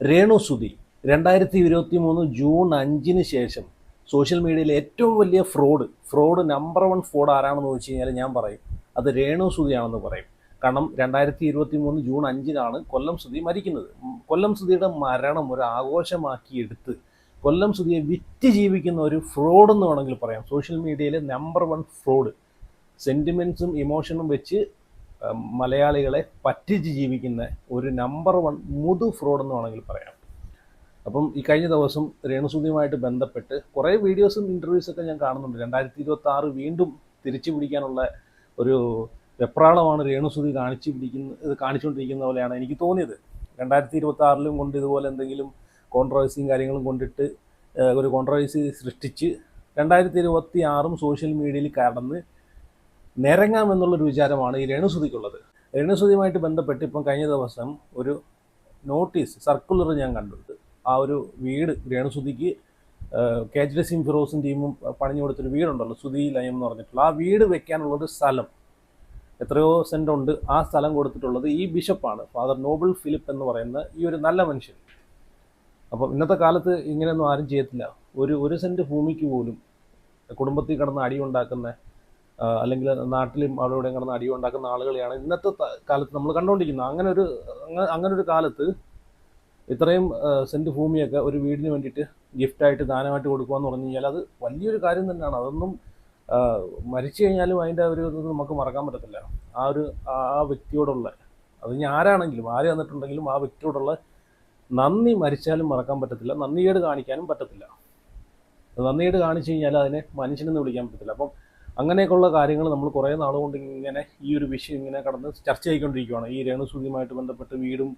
രേണു സുധി രണ്ടായിരത്തി ഇരുപത്തി മൂന്ന് ജൂൺ അഞ്ചിന് ശേഷം സോഷ്യൽ മീഡിയയിൽ ഏറ്റവും വലിയ fraud fraud number one fraud ആരാണെന്ന് വെച്ച് കഴിഞ്ഞാൽ ഞാൻ പറയും. അത് രേണു സുധിയാണെന്ന് പറയും. കാരണം രണ്ടായിരത്തി ഇരുപത്തി മൂന്ന് ജൂൺ അഞ്ചിനാണ് കൊല്ലം സുധി മരിക്കുന്നത്. കൊല്ലം സുധിയുടെ മരണം ഒരു ആഘോഷമാക്കി എടുത്ത് കൊല്ലം സുധിയെ വിറ്റ് ജീവിക്കുന്ന ഒരു ഫ്രോഡ് എന്ന് വേണമെങ്കിൽ പറയാം. സോഷ്യൽ മീഡിയയിലെ നമ്പർ വൺ ഫ്രോഡ്. സെന്റിമെൻസും ഇമോഷനും വെച്ച് മലയാളികളെ പറ്റിച്ച് ജീവിക്കുന്ന ഒരു നമ്പർ വൺ മുതു ഫ്രോഡ് എന്ന് വേണമെങ്കിൽ പറയാം. അപ്പം ഈ കഴിഞ്ഞ ദിവസം രേണുസൂതിയുമായിട്ട് ബന്ധപ്പെട്ട് കുറേ വീഡിയോസും ഇന്റർവ്യൂസും ഒക്കെ ഞാൻ കാണുന്നുണ്ട്. രണ്ടായിരത്തി ഇരുപത്തി ആറ് വീണ്ടും തിരിച്ചു പിടിക്കാനുള്ള ഒരു വെപ്രാളമാണ് രേണുസൂതി കാണിച്ചു പിടിക്കുന്ന കാണിച്ചുകൊണ്ടിരിക്കുന്ന പോലെയാണ് എനിക്ക് തോന്നിയത്. രണ്ടായിരത്തി ഇരുപത്തി ആറിലും കൊണ്ട് ഇതുപോലെ എന്തെങ്കിലും കോൺട്രവേഴ്സിയും കാര്യങ്ങളും കൊണ്ടിട്ട് ഒരു കോൺട്രവേഴ്സി സൃഷ്ടിച്ച് രണ്ടായിരത്തി ഇരുപത്തി ആറും സോഷ്യൽ മീഡിയയിൽ കടന്ന് നിരങ്ങാമെന്നുള്ളൊരു വിചാരമാണ് ഈ രേണുസുതിക്കുള്ളത്. രേണുസുതിയുമായിട്ട് ബന്ധപ്പെട്ട് ഇപ്പം കഴിഞ്ഞ ദിവസം ഒരു നോട്ടീസ് സർക്കുലർ ഞാൻ കണ്ടത്. ആ ഒരു വീട് രേണുസുതിക്ക് കെ ജി സിം ഫിറോസും ടീമും പണിഞ്ഞു കൊടുത്തൊരു വീടുണ്ടല്ലോ സുധി ലയം എന്ന് പറഞ്ഞിട്ടുള്ള. ആ വീട് വെക്കാനുള്ളൊരു സ്ഥലം എത്രയോ സെന്റ് ഉണ്ട് ആ സ്ഥലം കൊടുത്തിട്ടുള്ളത് ഈ ബിഷപ്പാണ് ഫാദർ നോബിൾ ഫിലിപ്പ് എന്ന് പറയുന്ന ഈ ഒരു നല്ല മനുഷ്യൻ. അപ്പം ഇന്നത്തെ കാലത്ത് ഇങ്ങനെയൊന്നും ആരും ചെയ്യത്തില്ല. ഒരു ഒരു സെന്റ് ഭൂമിക്ക് പോലും കുടുംബത്തിൽ കിടന്ന് അടി ഉണ്ടാക്കുന്ന ആ, അല്ലെങ്കിൽ നാട്ടിലും അവിടെ ഇവിടെയും കിടന്ന് അടി ഉണ്ടാക്കുന്ന ആളുകളെയാണ് ഇന്നത്തെ കാലത്ത് നമ്മൾ കണ്ടുകൊണ്ടിരിക്കുന്നത് അങ്ങനെ ഒരു അങ്ങനെ ഒരു കാലത്ത് ഇത്രയും സെന്റ് ഭൂമിയൊക്കെ ഒരു വീടിന് വേണ്ടിയിട്ട് ഗിഫ്റ്റായിട്ട് ദാനമായിട്ട് കൊടുക്കുക എന്ന് പറഞ്ഞു കഴിഞ്ഞാൽ അത് വലിയൊരു കാര്യം തന്നെയാണ്. അതൊന്നും മരിച്ചു കഴിഞ്ഞാലും അതിന്റെ ഒരു ഇത് നമുക്ക് മറക്കാൻ പറ്റത്തില്ല. ആ ഒരു ആ വ്യക്തിയോടുള്ള അത് ഇനി ആരാണെങ്കിലും ആര് വന്നിട്ടുണ്ടെങ്കിലും ആ വ്യക്തിയോടുള്ള നന്ദി മരിച്ചാലും മറക്കാൻ പറ്റത്തില്ല. നന്ദിയേട് കാണിക്കാനും പറ്റത്തില്ല. നന്ദിയേട് കാണിച്ചു കഴിഞ്ഞാൽ അതിനെ മനുഷ്യനെന്ന് വിളിക്കാൻ പറ്റത്തില്ല. അപ്പം അങ്ങനെയൊക്കെയുള്ള കാര്യങ്ങൾ നമ്മൾ കുറേ നാളുകൊണ്ട് കൊണ്ട് ഇങ്ങനെ ഈ ഒരു വിഷയം ഇങ്ങനെ കടന്ന് ചർച്ച ചെയ്തുകൊണ്ടിരിക്കുകയാണ് ഈ രേണുസൂതിയുമായിട്ട് ബന്ധപ്പെട്ട് വീടും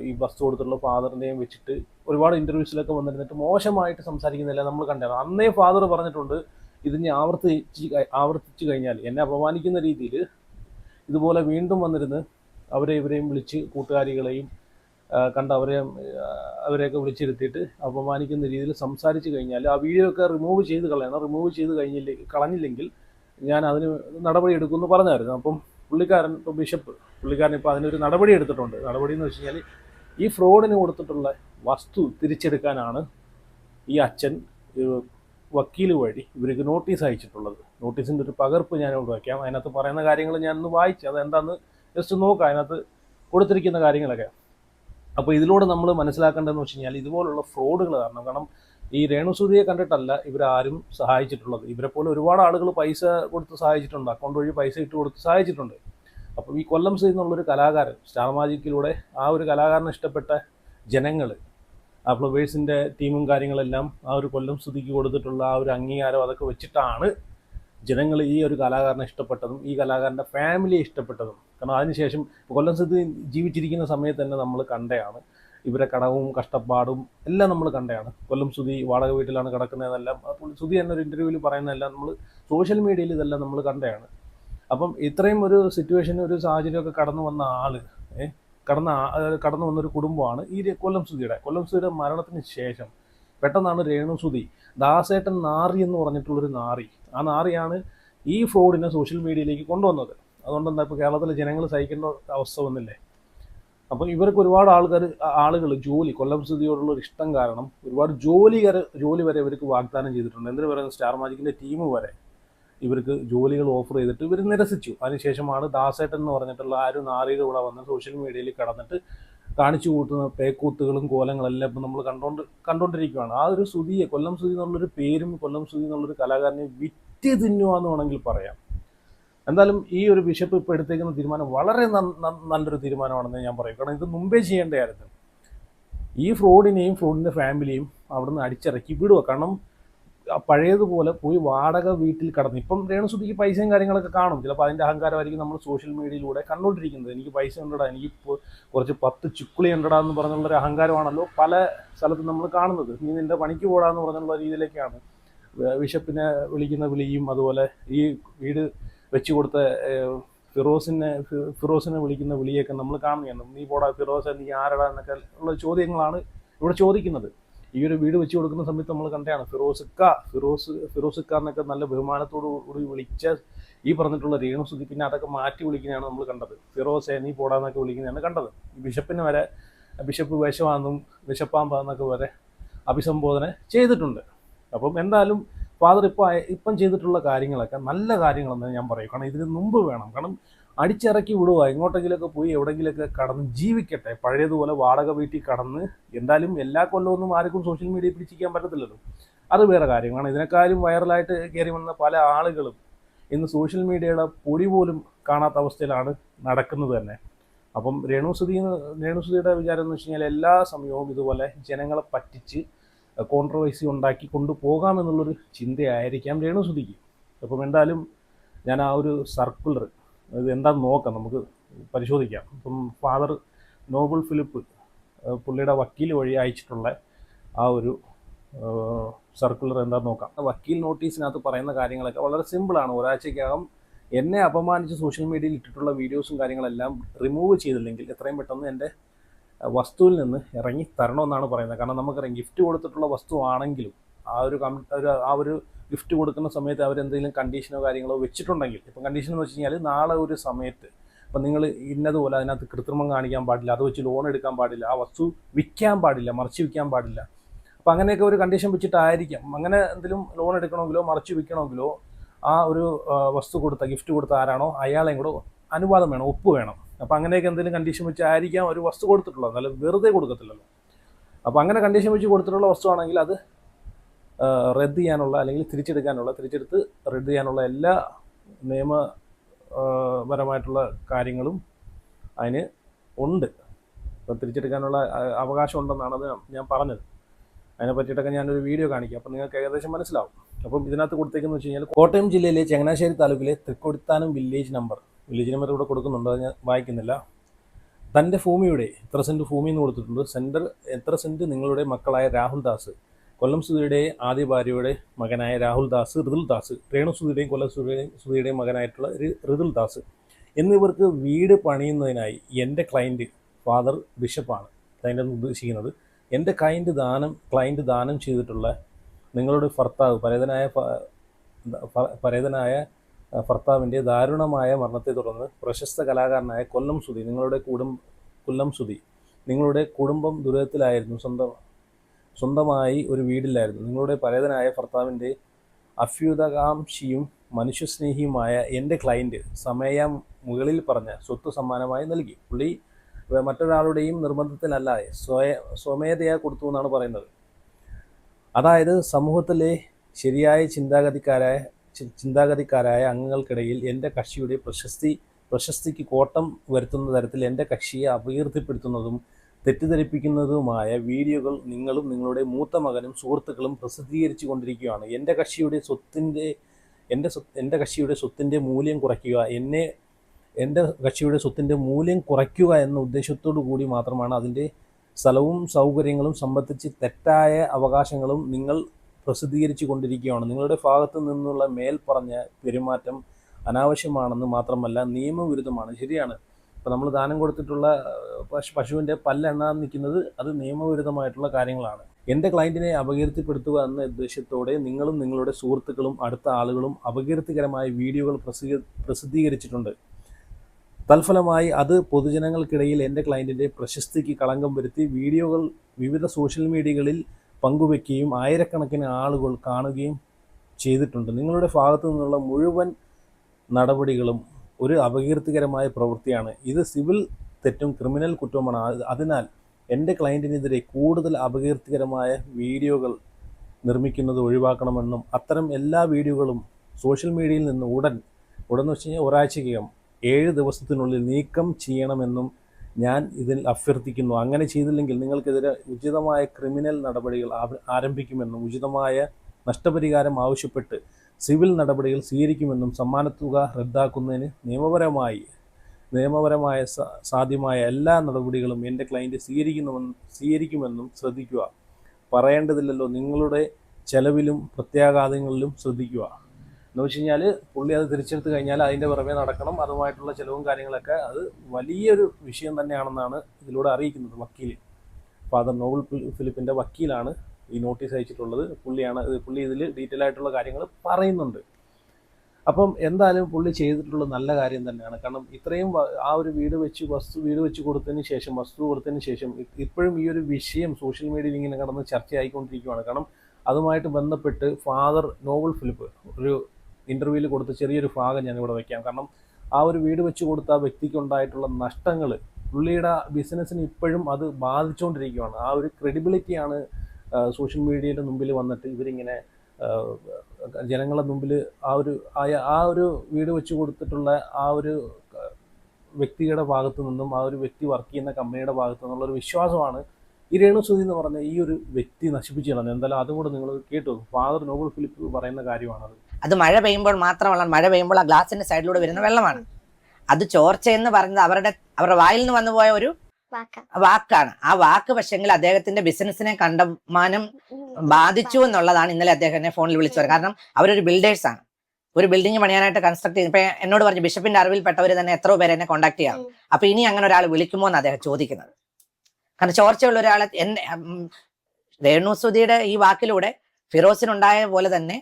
ഈ ബസ് കൊടുത്തുള്ള ഫാദറിനെയും വെച്ചിട്ട് ഒരുപാട് ഇന്റർവ്യൂസിലൊക്കെ വന്നിരുന്നിട്ട് മോശമായിട്ട് സംസാരിക്കുന്നില്ല നമ്മൾ കണ്ടത് അന്നേ ഫാദർ പറഞ്ഞിട്ടുണ്ട് ഇത് ഞാൻ ആവർത്തിച്ച് ആവർത്തിച്ച് കഴിഞ്ഞാൽ എന്നെ അപമാനിക്കുന്ന രീതിയിൽ ഇതുപോലെ വീണ്ടും വന്നിരുന്ന് അവരെ ഇവരെയും വിളിച്ച് കൂട്ടുകാരികളെയും കണ്ട അവരെ അവരെയൊക്കെ വിളിച്ചിരുത്തിയിട്ട് അപമാനിക്കുന്ന രീതിയിൽ സംസാരിച്ച് കഴിഞ്ഞാൽ ആ വീഡിയോ ഒക്കെ റിമൂവ് ചെയ്ത് കളയണം. റിമൂവ് ചെയ്ത് കഴിഞ്ഞില്ല കളഞ്ഞില്ലെങ്കിൽ ഞാൻ അതിന് നടപടി എടുക്കുമെന്ന് പറഞ്ഞായിരുന്നു. അപ്പം പുള്ളിക്കാരൻ ഇപ്പോൾ ബിഷപ്പ് പുള്ളിക്കാരൻ ഇപ്പോൾ അതിനൊരു നടപടി എടുത്തിട്ടുണ്ട്. നടപടി എന്ന് വെച്ച് കഴിഞ്ഞാൽ ഈ ഫ്രോഡിന് കൊടുത്തിട്ടുള്ള വസ്തു തിരിച്ചെടുക്കാനാണ് ഈ അച്ഛൻ വക്കീൽ വഴി ഇവർക്ക് നോട്ടീസ് അയച്ചിട്ടുള്ളത്. നോട്ടീസിന്റെ ഒരു പകർപ്പ് ഞാൻ ഇവിടെ വയ്ക്കാം. അതിനകത്ത് പറയുന്ന കാര്യങ്ങൾ ഒന്ന് വായിച്ചു അതെന്താന്ന് ജസ്റ്റ് നോക്കാം. അതിനകത്ത് കൊടുത്തിരിക്കുന്ന കാര്യങ്ങളൊക്കെ. അപ്പോൾ ഇതിലൂടെ നമ്മൾ മനസ്സിലാക്കേണ്ടതെന്ന് വെച്ച് കഴിഞ്ഞാൽ ഇതുപോലുള്ള ഫ്രോഡുകൾ കാരണം കാരണം ഈ രേണുസൂതിയെ കണ്ടിട്ടല്ല ഇവരാരും സഹായിച്ചിട്ടുള്ളത്. ഇവരെ പോലെ ഒരുപാട് ആളുകൾ പൈസ കൊടുത്ത് സഹായിച്ചിട്ടുണ്ട്. അക്കൗണ്ട് വഴി പൈസ ഇട്ട് കൊടുത്ത് സഹായിച്ചിട്ടുണ്ട്. അപ്പോൾ ഈ കൊല്ലം സി എന്നുള്ളൊരു കലാകാരൻ സ്റ്റാർ മാജിക്കിലൂടെ ആ ഒരു കലാകാരനെ ഇഷ്ടപ്പെട്ട ജനങ്ങൾ ആ ഫ്ലവേഴ്സിന്റെ ടീമും കാര്യങ്ങളെല്ലാം ആ ഒരു കൊല്ലം സ്തുതിക്ക് കൊടുത്തിട്ടുള്ള ആ ഒരു അംഗീകാരം അതൊക്കെ വെച്ചിട്ടാണ് ജനങ്ങൾ ഈ ഒരു കലാകാരനെ ഇഷ്ടപ്പെട്ടതും ഈ കലാകാരന്റെ ഫാമിലിയെ ഇഷ്ടപ്പെട്ടതും. കാരണം അതിനുശേഷം കൊല്ലം സ്തുതി ജീവിച്ചിരിക്കുന്ന സമയത്ത് തന്നെ നമ്മൾ കണ്ടയാണ് ഇവരെ കടവും കഷ്ടപ്പാടും എല്ലാം നമ്മൾ കണ്ടതാണ്. കൊല്ലം സുധി വാടക വീട്ടിലാണ് കിടക്കുന്നതെല്ലാം സുധി സ്തുതി എന്ന ഒരു ഇന്റർവ്യൂവിൽ പറയുന്നതെല്ലാം നമ്മൾ സോഷ്യൽ മീഡിയയിൽ ഇതെല്ലാം നമ്മൾ കണ്ടതാണ്. അപ്പം ഇത്രയും ഒരു സിറ്റുവേഷൻ ഒരു സാഹചര്യമൊക്കെ കടന്നു വന്ന ആൾ കടന്ന കടന്നു വന്നൊരു കുടുംബമാണ് ഈ കൊല്ലം സുധിയുടെ. കൊല്ലം സുധിയുടെ മരണത്തിന് ശേഷം പെട്ടെന്നാണ് രേണു സുധി ദാസേട്ടൻ നാറി എന്ന് പറഞ്ഞിട്ടുള്ളൊരു നാറി. ആ നാറിയാണ് ഈ ഫ്രോഡിനെ സോഷ്യൽ മീഡിയയിലേക്ക് കൊണ്ടുവന്നത്. അതുകൊണ്ട് എന്താ ഇപ്പോൾ കേരളത്തിലെ ജനങ്ങൾ സഹിക്കേണ്ട അവസ്ഥ വന്നില്ലേ? അപ്പം ഇവർക്ക് ഒരുപാട് ആൾക്കാർ ആളുകൾ ജോലി കൊല്ലം സ്ഥിതിയോടുള്ള ഒരു ഇഷ്ടം കാരണം ഒരുപാട് ജോലി വരെ ജോലി വരെ ഇവർക്ക് വാഗ്ദാനം ചെയ്തിട്ടുണ്ട്. എന്തിനു പറയുന്നത്? സ്റ്റാർ മാജിക്കിന്റെ ടീം വരെ ഇവർക്ക് ജോലികൾ ഓഫർ ചെയ്തിട്ട് ഇവർ നിരസിച്ചു. അതിനുശേഷമാണ് ദാസേട്ടൻ എന്ന് പറഞ്ഞിട്ടുള്ള ആ ഒരു നാറിയുടെ കൂടെ വന്ന് സോഷ്യൽ മീഡിയയിൽ കടന്നിട്ട് കാണിച്ചു കൂട്ടുന്ന പേക്കൂത്തുകളും കോലങ്ങളെല്ലാം ഇപ്പം നമ്മൾ കണ്ടോണ്ട് കണ്ടോണ്ടിരിക്കുകയാണ് ആ ഒരു സുതിയെ കൊല്ലം സുതി എന്നുള്ളൊരു പേരും കൊല്ലം സുതി എന്നുള്ളൊരു കലാകാരനെ വിറ്റ് തിന്നുക എന്ന് വേണമെങ്കിൽ പറയാം. എന്തായാലും ഈ ഒരു ബിഷപ്പ് ഇപ്പോൾ എടുത്തേക്കുന്ന തീരുമാനം വളരെ നല്ലൊരു തീരുമാനമാണെന്ന് ഞാൻ പറയും. കാരണം ഇത് മുമ്പേ ചെയ്യേണ്ട കാര്യത്തിൽ ഈ ഫ്രോഡിനെയും ഫ്രോഡിന്റെ ഫാമിലിയും അവിടുന്ന് അടിച്ചിറക്കി വിടുക കാരണം പഴയതുപോലെ പോയി വാടക വീട്ടിൽ കടന്നു ഇപ്പം രേണുസുതിക്ക് പൈസയും കാര്യങ്ങളൊക്കെ കാണും. ചിലപ്പോൾ അതിന്റെ അഹങ്കാരമായിരിക്കും നമ്മൾ സോഷ്യൽ മീഡിയയിലൂടെ കണ്ടുകൊണ്ടിരിക്കുന്നത് എനിക്ക് പൈസ ഉണ്ടടാ എനിക്ക് കുറച്ച് പത്ത് ചുക്കുളി ഉണ്ടടാ എന്ന് പറഞ്ഞുള്ളൊരു അഹങ്കാരമാണല്ലോ പല സ്ഥലത്തും നമ്മൾ കാണുന്നത്. നീ നിന്റെ പണിക്ക് പോടാന്ന് പറഞ്ഞുള്ള രീതിയിലേക്കാണ്. ബിഷപ്പിനെ വിളിക്കുന്ന വിളിയും അതുപോലെ ഈ വീട് വെച്ച് കൊടുത്ത ഫിറോസിനെ ഫിറോസിനെ വിളിക്കുന്ന വിളിയൊക്കെ നമ്മൾ കാണുകയാണ് നീ പോടാ ഫിറോസ് നീ ആരടാ എന്നൊക്കെ ഉള്ള ചോദ്യങ്ങളാണ് ഇവിടെ ചോദിക്കുന്നത്. ഈ ഒരു വീട് വെച്ച് കൊടുക്കുന്ന സമയത്ത് നമ്മൾ കണ്ടതാണ് ഫിറോസുക്ക ഫിറോസ് ഫിറോസുക്ക എന്നൊക്കെ നല്ല ബഹുമാനത്തോടു കൂടി വിളിച്ച ഈ പറഞ്ഞിട്ടുള്ള രേണുസുതി പിന്നെ അതൊക്കെ മാറ്റി വിളിക്കുന്നതാണ് നമ്മൾ കണ്ടത്. ഫിറോസെ നീ പോടാന്നൊക്കെ വിളിക്കുന്നതാണ് കണ്ടത്. ബിഷപ്പിന് വരെ ബിഷപ്പ് വിഷമാണെന്നും വിശപ്പാമ്പാന്നൊക്കെ വരെ അഭിസംബോധന ചെയ്തിട്ടുണ്ട്. അപ്പം എന്തായാലും ഫാദർ ഇപ്പോൾ ഇപ്പം ചെയ്തിട്ടുള്ള കാര്യങ്ങളൊക്കെ നല്ല കാര്യങ്ങളെന്ന് ഞാൻ പറയും കാരണം ഇതിന് മുമ്പ് വേണം. കാരണം അടിച്ചിറക്കി വിടുക എങ്ങോട്ടെങ്കിലൊക്കെ പോയി എവിടെയെങ്കിലുമൊക്കെ കടന്ന് ജീവിക്കട്ടെ. പഴയതുപോലെ വാടക വീട്ടിൽ കടന്ന് എന്തായാലും എല്ലാ കൊല്ലമൊന്നും ആർക്കും സോഷ്യൽ മീഡിയയിൽ പിടിച്ചിരിക്കാൻ പറ്റത്തില്ലല്ലോ. അത് വേറെ കാര്യമാണ് ഇതിനെക്കാളും വൈറലായിട്ട് കയറി വന്ന പല ആളുകളും ഇന്ന് സോഷ്യൽ മീഡിയയുടെ പൊടി പോലും കാണാത്ത അവസ്ഥയിലാണ് നടക്കുന്നത് തന്നെ. അപ്പം രേണുസുതി രേണുസുതിയുടെ വിചാരം എന്ന് വെച്ച് കഴിഞ്ഞാൽ എല്ലാ സമയവും ഇതുപോലെ ജനങ്ങളെ പറ്റിച്ച് കോൺട്രവേഴ്സി ഉണ്ടാക്കി കൊണ്ടുപോകാമെന്നുള്ളൊരു ചിന്തയായിരിക്കാം രേണുസുതിക്ക്. അപ്പം എന്തായാലും ഞാൻ ആ ഒരു സർക്കുലർ ഇത് എന്താണെന്ന് നോക്കാം നമുക്ക് പരിശോധിക്കാം. അപ്പം ഫാദർ നോബൽ ഫിലിപ്പ് പുള്ളിയുടെ വക്കീൽ വഴി അയച്ചിട്ടുള്ള ആ ഒരു സർക്കുലർ എന്താണെന്ന് നോക്കാം. വക്കീൽ നോട്ടീസിനകത്ത് പറയുന്ന കാര്യങ്ങളൊക്കെ വളരെ സിമ്പിളാണ് ഒരാഴ്ചയ്ക്കകം എന്നെ അപമാനിച്ച് സോഷ്യൽ മീഡിയയിൽ ഇട്ടിട്ടുള്ള വീഡിയോസും കാര്യങ്ങളെല്ലാം റിമൂവ് ചെയ്തില്ലെങ്കിൽ എത്രയും പെട്ടെന്ന് എന്റെ വസ്തുവിൽ നിന്ന് ഇറങ്ങി തരണമെന്നാണ് പറയുന്നത്. കാരണം നമുക്കറിയാം ഗിഫ്റ്റ് കൊടുത്തിട്ടുള്ള വസ്തു ആണെങ്കിലും ആ ഒരു ആ ഒരു ഗിഫ്റ്റ് കൊടുക്കുന്ന സമയത്ത് അവരെന്തെങ്കിലും കണ്ടീഷനോ കാര്യങ്ങളോ വെച്ചിട്ടുണ്ടെങ്കിൽ ഇപ്പം കണ്ടീഷൻ എന്ന് വെച്ച് കഴിഞ്ഞാൽ നാളെ ഒരു സമയത്ത് അപ്പം നിങ്ങൾ ഇന്നതുപോലെ അതിനകത്ത് കൃത്രിമം കാണിക്കാൻ പാടില്ല അത് വെച്ച് ലോൺ എടുക്കാൻ പാടില്ല ആ വസ്തു വിൽക്കാൻ പാടില്ല മറിച്ച് വിൽക്കാൻ പാടില്ല. അപ്പം അങ്ങനെയൊക്കെ ഒരു കണ്ടീഷൻ വെച്ചിട്ടായിരിക്കാം. അങ്ങനെ എന്തെങ്കിലും ലോൺ എടുക്കണമെങ്കിലോ മറിച്ച് വിൽക്കണമെങ്കിലോ ആ ഒരു വസ്തു കൊടുത്ത ഗിഫ്റ്റ് കൊടുത്ത ആരാണോ അയാളെയും കൂടെ അനുവാദം വേണം ഒപ്പ് വേണം. അപ്പം അങ്ങനെയൊക്കെ എന്തെങ്കിലും കണ്ടീഷൻ വെച്ചായിരിക്കാം ഒരു വസ്തു കൊടുത്തിട്ടുള്ളത്. അല്ലെങ്കിൽ വെറുതെ കൊടുക്കത്തില്ലല്ലോ. അപ്പോൾ അങ്ങനെ കണ്ടീഷൻ വെച്ച് കൊടുത്തിട്ടുള്ള വസ്തുവാണെങ്കിൽ അത് റദ്ദ് ചെയ്യാനുള്ള അല്ലെങ്കിൽ തിരിച്ചെടുക്കാനുള്ള തിരിച്ചെടുത്ത് റദ്ദ് ചെയ്യാനുള്ള എല്ലാ നിയമപരമായിട്ടുള്ള കാര്യങ്ങളും അതിന് ഉണ്ട്. അപ്പം തിരിച്ചെടുക്കാനുള്ള അവകാശം ഉണ്ടെന്നാണ് ഞാൻ പറഞ്ഞത്. അതിനെ പറ്റിയിട്ടൊക്കെ ഞാനൊരു വീഡിയോ കാണിക്കാം. അപ്പം നിങ്ങൾക്ക് ഏകദേശം മനസ്സിലാവും. അപ്പം ഇതിനകത്ത് കൊടുത്തേക്കെന്ന് വെച്ച് കഴിഞ്ഞാൽ കോട്ടയം ജില്ലയിലെ ചങ്ങനാശ്ശേരി താലൂക്കിലെ Thrikkodithanam village number village number ഇവിടെ കൊടുക്കുന്നുണ്ട്. അത് ഞാൻ വായിക്കുന്നില്ല. തന്റെ ഭൂമിയുടെ എത്ര സെന്റ് ഭൂമി എന്ന് കൊടുത്തിട്ടുണ്ട്. സെന്റർ എത്ര സെന്റ് നിങ്ങളുടെ മക്കളായ രാഹുൽ ദാസ് കൊല്ലം സുധിയുടെ ആദ്യ ഭാര്യയുടെ മകനായ രാഹുൽ ദാസ് ഋതുൽ ദാസ് രേണു സുധിയുടെയും കൊല്ലം സുധിയുടെയും സുധിയുടെയും മകനായിട്ടുള്ള ഋതുൽ ദാസ് എന്നിവർക്ക് വീട് പണിയുന്നതിനായി എന്റെ ക്ലയന്റ് ഫാദർ ബിഷപ്പാണ് ക്ലയന്റ് ഉദ്ദേശിക്കുന്നത് എന്റെ ക്ലയന്റ് ദാനം ക്ലയന്റ് ദാനം ചെയ്തിട്ടുള്ള നിങ്ങളുടെ ഭർത്താവ് പരേതനായ പരേതനായ ഭർത്താവിന്റെ ദാരുണമായ മരണത്തെ തുടർന്ന് പ്രശസ്ത കലാകാരനായ കൊല്ലം സുധി നിങ്ങളുടെ കുടും കൊല്ലം സുധി നിങ്ങളുടെ കുടുംബം ദുരിതത്തിലായിരുന്നു സ്വന്തം സ്വന്തമായി ഒരു വീടില്ലായിരുന്നു. നിങ്ങളുടെ പരേതനായ ഭർത്താവിന്റെ അഭ്യുതകാംക്ഷിയും മനുഷ്യസ്നേഹിയുമായ എന്റെ ക്ലയന്റ് സമയം മുകളിൽ പറഞ്ഞ സ്വത്ത് സമ്മാനമായി നൽകി. പുള്ളി മറ്റൊരാളുടെയും നിർബന്ധത്തിനല്ലാതെ സ്വയ സ്വമേധയാ കൊടുത്തു എന്നാണ് പറയുന്നത്. അതായത് സമൂഹത്തിലെ ശരിയായ ചിന്താഗതിക്കാരായ ചിന്താഗതിക്കാരായ അംഗങ്ങൾക്കിടയിൽ എന്റെ കക്ഷിയുടെ പ്രശസ്തി പ്രശസ്തിക്ക് കോട്ടം വരുത്തുന്ന തരത്തിൽ എന്റെ കക്ഷിയെ അപകീർത്തിപ്പെടുത്തുന്നതും തെറ്റിദ്ധരിപ്പിക്കുന്നതുമായ വീഡിയോകൾ നിങ്ങളും നിങ്ങളുടെ മൂത്ത മകനും സുഹൃത്തുക്കളും പ്രസിദ്ധീകരിച്ചു കൊണ്ടിരിക്കുകയാണ് എന്റെ കക്ഷിയുടെ സ്വത്തിന്റെ എന്റെ എന്റെ കക്ഷിയുടെ സ്വത്തിന്റെ മൂല്യം കുറയ്ക്കുക എന്നെ എന്റെ കക്ഷിയുടെ സ്വത്തിന്റെ മൂല്യം കുറയ്ക്കുക എന്ന ഉദ്ദേശത്തോടു കൂടി മാത്രമാണ് അതിന്റെ സ്ഥലവും സൗകര്യങ്ങളും സംബന്ധിച്ച് തെറ്റായ അവകാശങ്ങളും നിങ്ങൾ പ്രസിദ്ധീകരിച്ചു കൊണ്ടിരിക്കുകയാണ് നിങ്ങളുടെ ഭാഗത്തു നിന്നുള്ള മേൽപ്പറഞ്ഞ പെരുമാറ്റം അനാവശ്യമാണെന്ന് മാത്രമല്ല നിയമവിരുദ്ധമാണ്. ശരിയാണ്. ഇപ്പം നമ്മൾ ദാനം കൊടുത്തിട്ടുള്ള പശു പശുവിന്റെ പല്ലെണ്ണാൻ നിൽക്കുന്നത് അത് നിയമവിരുദ്ധമായിട്ടുള്ള കാര്യങ്ങളാണ്. എന്റെ ക്ലയന്റിനെ അപകീർത്തിപ്പെടുത്തുക എന്ന ഉദ്ദേശത്തോടെ നിങ്ങളും നിങ്ങളുടെ സുഹൃത്തുക്കളും അടുത്ത ആളുകളും അപകീർത്തികരമായ വീഡിയോകൾ പ്രസിദ്ധീകരിച്ചിട്ടുണ്ട്. തൽഫലമായി അത് പൊതുജനങ്ങൾക്കിടയിൽ എന്റെ ക്ലയന്റിന്റെ പ്രശസ്തിക്ക് കളങ്കം വരുത്തി വീഡിയോകൾ വിവിധ സോഷ്യൽ മീഡിയകളിൽ പങ്കുവെക്കുകയും ആയിരക്കണക്കിന് ആളുകൾ കാണുകയും ചെയ്തിട്ടുണ്ട്. നിങ്ങളുടെ ഭാഗത്തു നിന്നുള്ള മുഴുവൻ നടപടികളും ഒരു അപകീർത്തികരമായ പ്രവൃത്തിയാണ്. ഇത് സിവിൽ തെറ്റും ക്രിമിനൽ കുറ്റവുമാണ്. അതിനാൽ എന്റെ ക്ലയന്റിനെതിരെ കൂടുതൽ അപകീർത്തികരമായ വീഡിയോകൾ നിർമ്മിക്കുന്നത് ഒഴിവാക്കണമെന്നും അത്തരം എല്ലാ വീഡിയോകളും സോഷ്യൽ മീഡിയയിൽ നിന്ന് ഉടൻ ഉടൻ വെച്ച് കഴിഞ്ഞാൽ ഒരാഴ്ചക്കകം ഏഴ് ദിവസത്തിനുള്ളിൽ നീക്കം ചെയ്യണമെന്നും ഞാൻ ഇതിൽ അഭ്യർത്ഥിക്കുന്നു. അങ്ങനെ ചെയ്തില്ലെങ്കിൽ നിങ്ങൾക്കെതിരെ ഉചിതമായ ക്രിമിനൽ നടപടികൾ ആരംഭിക്കുമെന്നും ഉചിതമായ നഷ്ടപരിഹാരം ആവശ്യപ്പെട്ട് സിവിൽ നടപടികൾ സ്വീകരിക്കുമെന്നും സമ്മാനത്തുക റദ്ദാക്കുന്നതിന് നിയമപരമായി നിയമപരമായ സാധ്യമായ എല്ലാ നടപടികളും എന്റെ ക്ലയന്റ് സ്വീകരിക്കുന്നുവെന്ന് സ്വീകരിക്കുമെന്നും ശ്രദ്ധിക്കുക. പറയേണ്ടതില്ലല്ലോ നിങ്ങളുടെ ചെലവിലും പ്രത്യാഘാതങ്ങളിലും ശ്രദ്ധിക്കുക. എന്ന് വെച്ച് കഴിഞ്ഞാൽ പുള്ളി അത് തിരിച്ചെടുത്ത് കഴിഞ്ഞാൽ അതിന്റെ പുറമേ നടക്കണം. അതുമായിട്ടുള്ള ചിലവും കാര്യങ്ങളൊക്കെ അത് വലിയൊരു വിഷയം തന്നെയാണെന്നാണ് ഇതിലൂടെ അറിയിക്കുന്നത് വക്കീൽ ഫാദർ നോവൽ ഫിലി- ഫിലിപ്പിന്റെ വക്കീലാണ് ഈ നോട്ടീസ് അയച്ചിട്ടുള്ളത്. പുള്ളിയാണ് പുള്ളി ഇതിൽ ഡീറ്റെയിൽ ആയിട്ടുള്ള കാര്യങ്ങൾ പറയുന്നുണ്ട്. അപ്പം എന്തായാലും പുള്ളി ചെയ്തിട്ടുള്ള നല്ല കാര്യം തന്നെയാണ്. കാരണം ഇത്രയും ആ ഒരു വീട് വെച്ച് വസ്തു വീട് വെച്ച് കൊടുത്തതിന് ശേഷം വസ്തു കൊടുത്തതിന് ശേഷം ഇപ്പോഴും ഈ ഒരു വിഷയം സോഷ്യൽ മീഡിയയിൽ ഇങ്ങനെ കടന്ന് ചർച്ചയായിക്കൊണ്ടിരിക്കുകയാണ് കാരണം അതുമായിട്ട് ബന്ധപ്പെട്ട് ഫാദർ നോവൽ ഫിലിപ്പ് ഒരു ഇന്റർവ്യൂവിൽ കൊടുത്ത ചെറിയൊരു ഭാഗം ഞാൻ ഇവിടെ വെക്കാം. കാരണം ആ ഒരു വീട് വെച്ച് കൊടുത്ത ആ വ്യക്തിക്ക് ഉണ്ടായിട്ടുള്ള നഷ്ടങ്ങൾ പുള്ളിയുടെ ബിസിനസ്സിന് ഇപ്പോഴും അത് ബാധിച്ചുകൊണ്ടിരിക്കുകയാണ് ആ ഒരു ക്രെഡിബിലിറ്റിയാണ് സോഷ്യൽ മീഡിയയുടെ മുമ്പിൽ വന്നിട്ട് ഇവരിങ്ങനെ ജനങ്ങളെ ജനങ്ങളുടെ മുമ്പിൽ ആ ഒരു ആ- ഒരു വീട് വെച്ച് കൊടുത്തിട്ടുള്ള ആ ഒരു വ്യക്തിയുടെ ഭാഗത്തു നിന്നും ആ ഒരു വ്യക്തി വർക്ക് ചെയ്യുന്ന കമ്പനിയുടെ ഭാഗത്തു നിന്നുള്ള ഒരു വിശ്വാസമാണ് ഈ രേണുസുതി എന്ന് പറഞ്ഞ ഈ ഒരു വ്യക്തി നശിപ്പിച്ചു കളഞ്ഞത്. എന്തായാലും അതും കൂടെ നിങ്ങൾ കേട്ടു. ഫാദർ നോബൽ ഫിലിപ്പ് പറയുന്ന കാര്യമാണത്. അത് മഴ പെയ്യുമ്പോൾ മാത്രമല്ല മഴ പെയ്യുമ്പോൾ ആ ഗ്ലാസിന്റെ സൈഡിലൂടെ വരുന്ന വെള്ളമാണ്. അത് ചോർച്ച എന്ന് പറയുന്നത് അവരുടെ അവരുടെ വായിൽ നിന്ന് വന്നുപോയ ഒരു വാക്ക. വാക്കാണ്. ആ വാക്ക് പക്ഷെങ്കിൽ അദ്ദേഹത്തിന്റെ ബിസിനസിനെ കണ്ടമാനം ബാധിച്ചു എന്നുള്ളതാണ് ഇന്നലെ അദ്ദേഹം എന്നെ ഫോണിൽ വിളിച്ചു പറഞ്ഞത്. കാരണം അവരൊരു ബിൽഡേഴ്സ് ആണ്. ഒരു ബിൽഡിംഗ് പണിയാനായിട്ട് കൺസ്ട്രക്ട് ചെയ്ത് ഇപ്പൊ എന്നോട് പറഞ്ഞു ബിഷപ്പിന്റെ അറിവിൽപ്പെട്ടവർ തന്നെ എത്ര പേര് എന്നെ കോൺടാക്ട് ചെയ്യാം. അപ്പൊ ഇനി അങ്ങനെ ഒരാൾ വിളിക്കുമോ എന്ന് അദ്ദേഹം ചോദിക്കുന്നത്. കാരണം ചോർച്ചയുള്ള ഒരാളെ എന്നെ രേണുസുതിയുടെ ഈ വാക്കിലൂടെ ഫിറോസിനുണ്ടായ പോലെ തന്നെ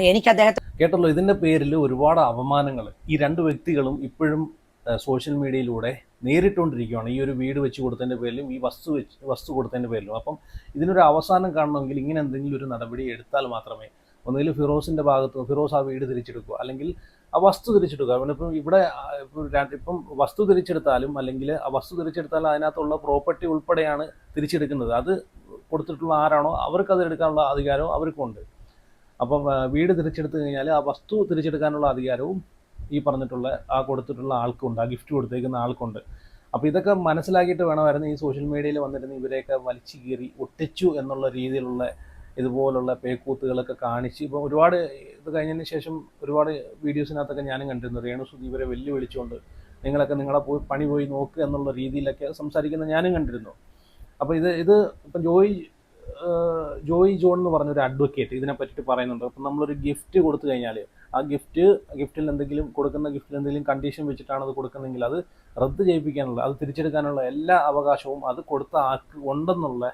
എനിക്ക് അദ്ദേഹത്തെ കേട്ടല്ലോ ഇതിന്റെ പേരിൽ ഒരുപാട് അപമാനങ്ങൾ ഈ രണ്ട് വ്യക്തികളും ഇപ്പോഴും സോഷ്യൽ മീഡിയയിലൂടെ നേരിട്ടുകൊണ്ടിരിക്കുകയാണ് ഈ ഒരു വീട് വെച്ച് കൊടുത്തതിന്റെ പേരിലും ഈ വസ്തു വെച്ച് വസ്തു കൊടുത്തതിന്റെ പേരിലും. അപ്പം ഇതിനൊരു അവസാനം കാണണമെങ്കിൽ ഇങ്ങനെ എന്തെങ്കിലും ഒരു നടപടി എടുത്താൽ മാത്രമേ ഒന്നുകിൽ ഫിറോസിന്റെ ഭാഗത്ത് ഫിറോസ് ആ വീട് തിരിച്ചെടുക്കുക അല്ലെങ്കിൽ ആ വസ്തു തിരിച്ചെടുക്കുക അവനിപ്പം ഇവിടെ ഇപ്പം വസ്തു തിരിച്ചെടുത്താലും അല്ലെങ്കിൽ ആ വസ്തു തിരിച്ചെടുത്താലും അതിനകത്തുള്ള പ്രോപ്പർട്ടി ഉൾപ്പെടെയാണ് തിരിച്ചെടുക്കുന്നത്. അത് കൊടുത്തിട്ടുള്ള ആരാണോ അവർക്ക് അത് എടുക്കാനുള്ള അധികാരവും അവർക്കുണ്ട്. അപ്പം വീട് തിരിച്ചെടുത്തു കഴിഞ്ഞാൽ ആ വസ്തു തിരിച്ചെടുക്കാനുള്ള അധികാരവും ഈ പറഞ്ഞിട്ടുള്ള ആ കൊടുത്തിട്ടുള്ള ആൾക്കുണ്ട്. ആ ഗിഫ്റ്റ് കൊടുത്തേക്കുന്ന ആൾക്കുണ്ട്. അപ്പോൾ ഇതൊക്കെ മനസ്സിലാക്കിയിട്ട് വേണമായിരുന്നു ഈ സോഷ്യൽ മീഡിയയിൽ വന്നിരുന്ന ഇവരെയൊക്കെ വലിച്ചു കീറി ഒട്ടിച്ചു എന്നുള്ള രീതിയിലുള്ള ഇതുപോലുള്ള പേക്കൂത്തുകളൊക്കെ കാണിച്ച് ഇപ്പോൾ ഒരുപാട് ഇത് കഴിഞ്ഞതിന് ശേഷം ഒരുപാട് വീഡിയോസിനകത്തൊക്കെ ഞാനും കണ്ടിരുന്നു. രേണുസുതി ഇവരെ വെല്ലുവിളിച്ചുകൊണ്ട് നിങ്ങളൊക്കെ നിങ്ങളെ പോയി പണി പോയി നോക്കുക എന്നുള്ള രീതിയിലൊക്കെ സംസാരിക്കുന്ന ഞാനും കണ്ടിരുന്നു. അപ്പോൾ ഇത് ഇത് ഇപ്പം ജോയി ജോയി ജോൺ എന്ന് പറഞ്ഞ ഒരു അഡ്വക്കേറ്റ് ഇതിനെ പറ്റിയിട്ട് പറയുന്നുണ്ട്. അപ്പം നമ്മളൊരു ഗിഫ്റ്റ് കൊടുത്തു കഴിഞ്ഞാൽ ആ ഗിഫ്റ്റ് ഗിഫ്റ്റിൽ എന്തെങ്കിലും കൊടുക്കുന്ന ഗിഫ്റ്റിൽ എന്തെങ്കിലും കണ്ടീഷൻ വെച്ചിട്ടാണ് അത് കൊടുക്കുന്നതെങ്കിൽ അത് റദ്ദ് ചെയ്യിപ്പിക്കാനുള്ള അത് തിരിച്ചെടുക്കാനുള്ള എല്ലാ അവകാശവും അത് കൊടുത്ത ആൾക്ക് ഉണ്ടെന്നുള്ള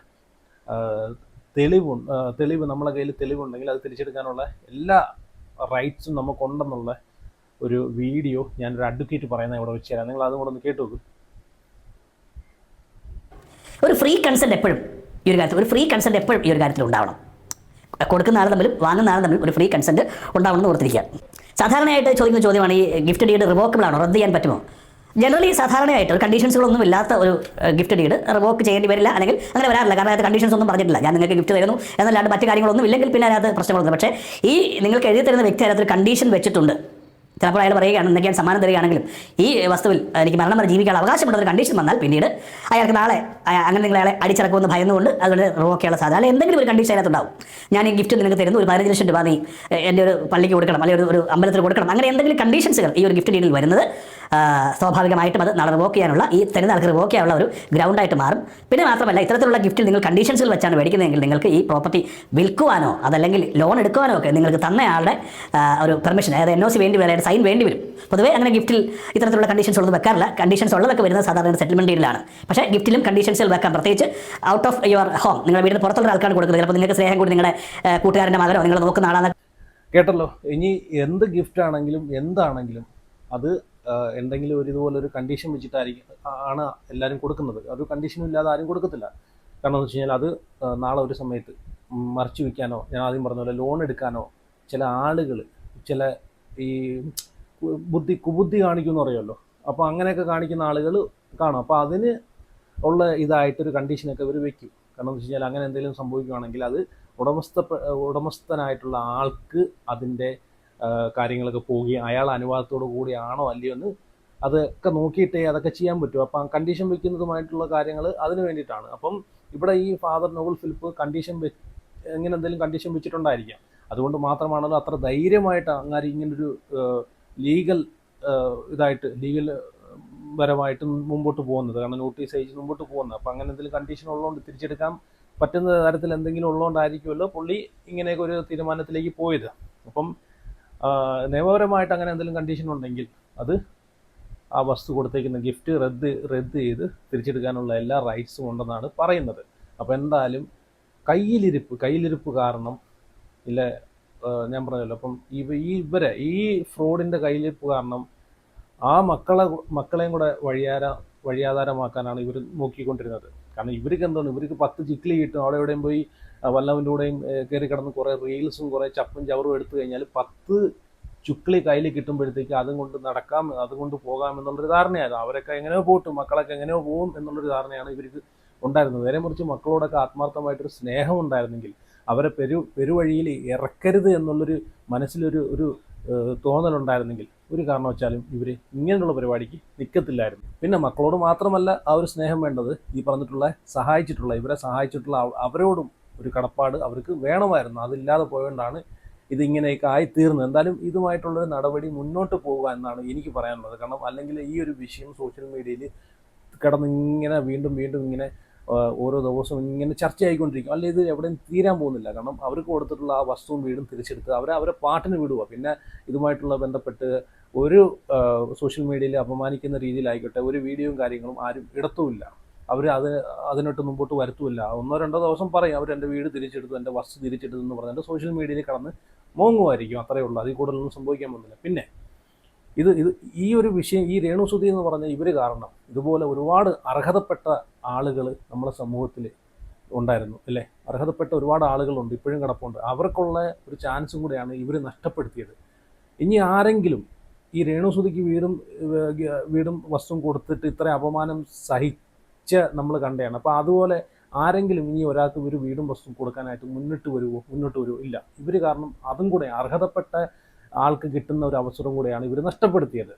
തെളിവ് തെളിവ് നമ്മളെ കയ്യിൽ തെളിവുണ്ടെങ്കിൽ അത് തിരിച്ചെടുക്കാനുള്ള എല്ലാ റൈറ്റ്സും നമുക്കുണ്ടെന്നുള്ള ഒരു വീഡിയോ ഞാനൊരു അഡ്വക്കേറ്റ് പറയുന്നത് ഇവിടെ വെച്ച് നിങ്ങൾ അതും കൂടെ ഒന്ന് കേട്ടു ഒരു ഫ്രീ കൺസെന്റ് എപ്പോഴും ഈ ഒരു കാര്യത്തിൽ ഒരു ഫ്രീ കൺസെന്റ് എപ്പോഴും ഈ ഒരു കാര്യത്തിൽ ഉണ്ടാവണം. കൊടുക്കുന്ന ആൾ തമ്മിലും വാങ്ങുന്ന ആൾ തമ്മിലും ഒരു ഫ്രീ കൺസെന്റ് ഉണ്ടാവണമെന്ന് ഓർത്തിരിക്കുക. സാധാരണയായിട്ട് ചോദിക്കുന്ന ചോദ്യമാണ് ഈ ഗിഫ്റ്റ് ഡീഡ് റിവോക്കബിൾ ആണോ? റദ്ദ് ചെയ്യാൻ പറ്റുമോ? ജനറലി സാധാരണയായിട്ട് ഒരു കണ്ടീഷൻസുകളൊന്നും ഇല്ലാത്ത ഒരു ഗിഫ്റ്റ് ഡീഡ് റിവോക്ക് ചെയ്യേണ്ടി വരില്ല. അല്ലെങ്കിൽ അങ്ങനെ വരാറില്ല. കാരണം അതിനകത്ത് കണ്ടീഷൻസ് ഒന്നും പറഞ്ഞിട്ടില്ല. ഞാൻ നിങ്ങൾക്ക് ഗിഫ്റ്റ് തരുന്നു എന്നല്ലാണ്ട് മറ്റു കാര്യങ്ങളൊന്നും ഇല്ലെങ്കിൽ പിന്നെ അതിനകത്ത് പ്രശ്നങ്ങളൊന്നും പക്ഷേ ഈ നിങ്ങൾക്ക് എഴുതി തരുന്ന വ്യക്തി അതിനകത്ത് ഒരു കണ്ടീഷൻ വെച്ചിട്ടുണ്ട്. ചിലപ്പോൾ അയാൾ പറയുകയാണ് എന്തൊക്കെയാണ് സമ്മാനം തരികയാണെങ്കിലും ഈ വസ്തുവിൽ എനിക്ക് മരണം വരെ ജീവിക്കാൻ അവകാശമുള്ള ഒരു കണ്ടീഷൻ വന്നാൽ പിന്നീട് അയാൾക്ക് നാളെ അങ്ങനെ നിങ്ങൾ അയാളെ അടിച്ചിറക്കുമെന്ന് ഭയന്നുകൊണ്ട് അതുകൊണ്ട് റോക്കെയുള്ള സാധ്യത. അല്ലെങ്കിൽ എന്തെങ്കിലും ഒരു കണ്ടീഷൻ അതിനകത്തുണ്ടാവും. ഞാൻ ഈ ഗിഫ്റ്റ് നിനക്ക് തരുന്നു ഒരു പതിനഞ്ച് ലക്ഷം രൂപ നീ എന്റെ ഒരു പള്ളിക്ക് കൊടുക്കണം അല്ലെങ്കിൽ ഒരു അമ്പലത്തിൽ കൊടുക്കണം അങ്ങനെ എന്തെങ്കിലും കണ്ടീഷൻസുകൾ ഈ ഒരു ഗിഫ്റ്റ് ഡീലിൽ വരുന്നത് സ്വാഭാവികമായിട്ടും അത് നാളെ റോക്ക് ചെയ്യാനുള്ള ഈ തരുന്ന ആൾക്ക് റോക്ക് ചെയ്യാനുള്ള ഒരു ഗ്രൗണ്ടായിട്ട് മാറും. പിന്നെ മാത്രമല്ല ഇത്തരത്തിലുള്ള ഗിഫ്റ്റിൽ നിങ്ങൾ കണ്ടീഷൻസിൽ വെച്ചാണ് മേടിക്കുന്നതെങ്കിൽ നിങ്ങൾക്ക് ഈ പ്രോപ്പർട്ടി വിൽക്കുവാനോ അതല്ലെങ്കിൽ ലോൺ എടുക്കുവാനോ ഒക്കെ നിങ്ങൾക്ക് തന്നയാളുടെ ഒരു പെർമിഷൻ അതായത് എൻ ഒ സി വേണ്ടി വരും സൈൻ വേണ്ടി വരും. പൊതുവേ അങ്ങനെ ഗിഫ്റ്റിൽ ഇത്തരത്തിലുള്ള കണ്ടീഷൻസ് ഉള്ളത് വെക്കാറില്ല. കണ്ടീഷൻസ് ഉള്ളതൊക്കെ വരുന്നത് സാധാരണ സെറ്റിൽമെന്റ് ഡീലാണ് പക്ഷേ ഗിഫ്റ്റിലും കണ്ടീഷൻസിൽ വെക്കാം. പ്രത്യേകിച്ച് ഔട്ട് ഓഫ് യുവർ ഹോം നിങ്ങൾ വീടിന് പുറത്തുള്ള ആൾക്കാണ് കൊടുക്കുന്നത്. ചിലപ്പോൾ നിങ്ങൾക്ക് സ്നേഹം കൂടി നിങ്ങളുടെ കൂട്ടുകാരന്റെ മകനോ നിങ്ങൾ നോക്കുന്ന ആളാണ്. കേട്ടല്ലോ? ഇനി എന്ത് ഗിഫ്റ്റ് ആണെങ്കിലും എന്താണെങ്കിലും അത് എന്തെങ്കിലും ഒരു ഇതുപോലെ ഒരു കണ്ടീഷൻ വെച്ചിട്ടായിരിക്കും ആണ് എല്ലാവരും കൊടുക്കുന്നത്. ഒരു കണ്ടീഷനും ഇല്ലാതെ ആരും കൊടുക്കത്തില്ല. കാരണം എന്ന് വെച്ച് കഴിഞ്ഞാൽ അത് നാളെ ഒരു സമയത്ത് മറച്ചു വെക്കാനോ ഞാൻ ആദ്യം പറഞ്ഞ പോലെ ലോൺ എടുക്കാനോ ചില ആളുകൾ ചില ഈ ബുദ്ധി കുബുദ്ധി കാണിക്കുമെന്ന് പറയുമല്ലോ. അപ്പോൾ അങ്ങനെയൊക്കെ കാണിക്കുന്ന ആളുകൾ കാണും. അപ്പോൾ അതിന് ഉള്ള ഇതായിട്ടൊരു കണ്ടീഷനൊക്കെ ഇവർ വെക്കും. കാരണം എന്ന് വെച്ച് കഴിഞ്ഞാൽ അങ്ങനെ എന്തെങ്കിലും സംഭവിക്കുകയാണെങ്കിൽ അത് ഉടമസ്ഥ ഉടമസ്ഥനായിട്ടുള്ള ആൾക്ക് അതിന്റെ കാര്യങ്ങളൊക്കെ പോവുകയും അയാൾ അനുവാദത്തോടു കൂടിയാണോ അല്ലയോ എന്ന് അതൊക്കെ നോക്കിയിട്ടേ അതൊക്കെ ചെയ്യാൻ പറ്റും. അപ്പം കണ്ടീഷൻ വെക്കുന്നതുമായിട്ടുള്ള കാര്യങ്ങൾ അതിന് വേണ്ടിയിട്ടാണ്. അപ്പം ഇവിടെ ഈ ഫാദർ നോവൽ ഫിലിപ്പ് കണ്ടീഷൻ വെ എങ്ങനെ എന്തെങ്കിലും കണ്ടീഷൻ വെച്ചിട്ടുണ്ടായിരിക്കാം. അതുകൊണ്ട് മാത്രമാണല്ലോ അത്ര ധൈര്യമായിട്ട് അങ്ങനെ ഇങ്ങനൊരു ലീഗൽ ഇതായിട്ട് ലീഗൽ പരമായിട്ട് മുമ്പോട്ട് പോകുന്നത്. കാരണം നോട്ടീസ് അയച്ച് മുമ്പോട്ട് പോകുന്നത്. അപ്പം അങ്ങനെ എന്തെങ്കിലും കണ്ടീഷൻ ഉള്ളതുകൊണ്ട് തിരിച്ചെടുക്കാൻ പറ്റുന്ന തരത്തിൽ എന്തെങ്കിലും ഉള്ളതുകൊണ്ടായിരിക്കുമല്ലോ പുള്ളി ഇങ്ങനെയൊക്കെ ഒരു തീരുമാനത്തിലേക്ക് പോയത്. അപ്പം നിയമപരമായിട്ട് അങ്ങനെ എന്തെങ്കിലും കണ്ടീഷൻ ഉണ്ടെങ്കിൽ അത് ആ വസ്തു കൊടുത്തേക്കുന്ന ഗിഫ്റ്റ് റദ്ദ് റദ്ദ് ചെയ്ത് തിരിച്ചെടുക്കാനുള്ള എല്ലാ റൈറ്റ്സും ഉണ്ടെന്നാണ് പറയുന്നത്. അപ്പോൾ എന്തായാലും കയ്യിലിരിപ്പ് കയ്യിലിരിപ്പ് കാരണം ഇല്ല ഞാൻ പറഞ്ഞല്ലോ. അപ്പം ഇവ ഈ ഇവരെ ഈ ഫ്രോഡിന്റെ കയ്യിലിപ്പ് കാരണം ആ മക്കളെ മക്കളെയും കൂടെ വഴിയാര വഴിയാധാരമാക്കാനാണ് ഇവർ നോക്കിക്കൊണ്ടിരുന്നത്. കാരണം ഇവർക്ക് എന്താണ് ഇവർക്ക് പത്ത് ചിക്കിലി കിട്ടും. അവിടെ എവിടെയും പോയി വല്ലവന്റെ കൂടെയും കയറി കിടന്ന് കുറേ റീൽസും കുറേ ചപ്പും ചവറും എടുത്തു കഴിഞ്ഞാൽ പത്ത് ചുക്കിളി കയ്യിൽ കിട്ടുമ്പോഴത്തേക്ക് അതും കൊണ്ട് നടക്കാം അതുകൊണ്ട് പോകാം എന്നുള്ളൊരു ധാരണയായിരുന്നു. അവരൊക്കെ എങ്ങനെയോ പോട്ടും മക്കളൊക്കെ എങ്ങനെയോ പോകും എന്നുള്ളൊരു ധാരണയാണ് ഇവർക്ക് ഉണ്ടായിരുന്നത്. നേരെ മറിച്ച് മക്കളോടൊക്കെ ആത്മാർത്ഥമായിട്ടൊരു സ്നേഹം ഉണ്ടായിരുന്നെങ്കിൽ അവരെ പെരു പെരുവഴിയിൽ ഇറക്കരുത് എന്നുള്ളൊരു മനസ്സിലൊരു ഒരു തോന്നലുണ്ടായിരുന്നെങ്കിൽ ഒരു കാരണവച്ചാലും ഇവർ ഇങ്ങനെയുള്ള പരിപാടിക്ക് നിൽക്കത്തില്ലായിരുന്നു പിന്നെ മക്കളോട് മാത്രമല്ല ആ ഒരു സ്നേഹം വേണ്ടത്. ഈ പറഞ്ഞിട്ടുള്ള സഹായിച്ചിട്ടുള്ള ഇവരെ സഹായിച്ചിട്ടുള്ള അവരോടും ഒരു കടപ്പാട് അവർക്ക് വേണമായിരുന്നു. അതില്ലാതെ പോയതുകൊണ്ടാണ് ഇതിങ്ങനെയൊക്കെ ആയിത്തീർന്നത്. എന്തായാലും ഇതുമായിട്ടുള്ളൊരു നടപടി മുന്നോട്ട് പോവുക എന്നാണ് എനിക്ക് പറയാനുള്ളത്. കാരണം അല്ലെങ്കിൽ ഈ ഒരു വിഷയം സോഷ്യൽ മീഡിയയിൽ കിടന്നിങ്ങനെ വീണ്ടും വീണ്ടും ഇങ്ങനെ ഓരോ ദിവസവും ഇങ്ങനെ ചർച്ചയായിക്കൊണ്ടിരിക്കും. അല്ലെ ഇത് എവിടെയും തീരാൻ പോകുന്നില്ല. കാരണം അവർക്ക് കൊടുത്തിട്ടുള്ള ആ വസ്തുവും വീടും തിരിച്ചെടുത്ത് അവരെ അവരെ പാട്ടിന് വിടുക പിന്നെ ഇതുമായിട്ടുള്ള ബന്ധപ്പെട്ട് ഒരു സോഷ്യൽ മീഡിയയിൽ അപമാനിക്കുന്ന രീതിയിലായിക്കോട്ടെ ഒരു വീഡിയോയും കാര്യങ്ങളും ആരും ഇടത്തുമില്ല. അവർ അത് അതിനൊട്ട് മുമ്പോട്ട് വരുത്തുമില്ല. ഒന്നോ രണ്ടോ ദിവസം പറയും അവർ എന്റെ വീട് തിരിച്ചെടുത്തു എന്റെ വസ്തു തിരിച്ചെടുത്തു എന്ന് പറഞ്ഞിട്ട് സോഷ്യൽ മീഡിയയിൽ കടന്ന് മോങ്ങുമായിരിക്കും. അത്രയേ ഉള്ളൂ. അതിൽ കൂടുതലൊന്നും സംഭവിക്കാൻ പോകുന്നില്ല. പിന്നെ ഇത് ഇത് ഈ ഒരു വിഷയം ഈ രേണുസുതി എന്ന് പറഞ്ഞ ഇവർ കാരണം ഇതുപോലെ ഒരുപാട് അർഹതപ്പെട്ട ആളുകൾ നമ്മുടെ സമൂഹത്തിൽ ഉണ്ടായിരുന്നു അല്ലേ? അർഹതപ്പെട്ട ഒരുപാട് ആളുകളുണ്ട് ഇപ്പോഴും കിടപ്പുണ്ട്. അവർക്കുള്ള ഒരു ചാൻസും കൂടെയാണ് ഇവർ നഷ്ടപ്പെടുത്തിയത്. ഇനി ആരെങ്കിലും ഈ രേണുസുതിക്ക് വീടും വീടും വസ്തുവും കൊടുത്തിട്ട് ഇത്ര അപമാനം സഹിച്ച് നമ്മൾ കണ്ടതാണ്. അപ്പോൾ അതുപോലെ ആരെങ്കിലും ഇനി ഒരാൾക്ക് ഒരു വീടും വസ്തുവും കൊടുക്കാനായിട്ട് മുന്നിട്ട് വരുമോ മുന്നോട്ട് വരുമോ ഇല്ല. ഇവർ കാരണം അതും കൂടെ അർഹതപ്പെട്ട ആൾക്ക് കിട്ടുന്ന ഒരു അവസരം കൂടെയാണ് ഇവർ നഷ്ടപ്പെടുത്തിയത്.